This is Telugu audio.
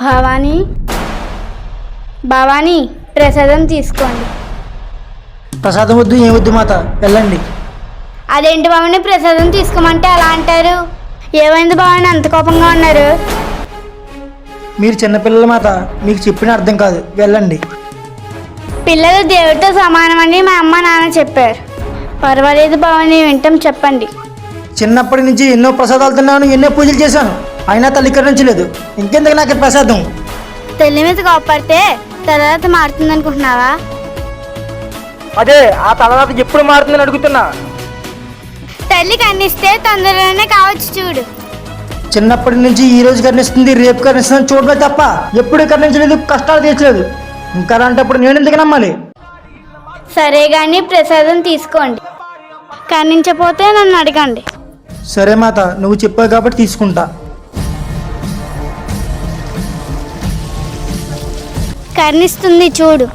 భవానీ? భవానీ ప్రసాదం తీసుకోండి. ప్రసాదం వద్దు ఏం వద్దు మాత వెళ్ళండి. అదేంటి భవాని ప్రసాదం తీసుకోమంటే అలా అంటారు? ఏమైంది భవాని అంత కోపంగా ఉన్నారు? మీరు చిన్నపిల్లల మాత మీకు చెప్పిన అర్థం కాదు వెళ్ళండి. పిల్లలు దేవుడితో సమానమని మా అమ్మ నాన్న చెప్పారు. పర్వాలేదు భవాని వింటాం చెప్పండి. చిన్నప్పటి నుంచి ఎన్నో ప్రసాదాలు తిన్నాను ఎన్నో పూజలు చేశాను. అయినా తల్లి కరుణించలేదు ఇంకెందుకు నాకు ప్రసాదం? తల్లి మీద కోపడితే తర్వాత మారుతుంది అనుకుంటున్నావా అదే ఆ తలరాత ఎప్పుడు మారుతుందని అడుగుతున్నా. తల్లి కన్నిస్తే తొందరగానే కావచ్చు చూడు. చిన్నప్పటి నుంచి ఈ రోజు కరుణిస్తుంది రేపు కరుణిస్తుంది చూడమే తప్ప ఎప్పుడు కరుణించలేదు కష్టాలు తీర్చలేదు. ఇంకా అలాంటప్పుడు నేను ఎందుకు నమ్మాలి? సరే కానీ ప్రసాదం తీసుకోండి. కన్నించపోతే నన్ను అడగండి. సరే మాత నువ్వు చెప్పావు కాబట్టి తీసుకుంటా. కర్ణిస్తుంది చూడు.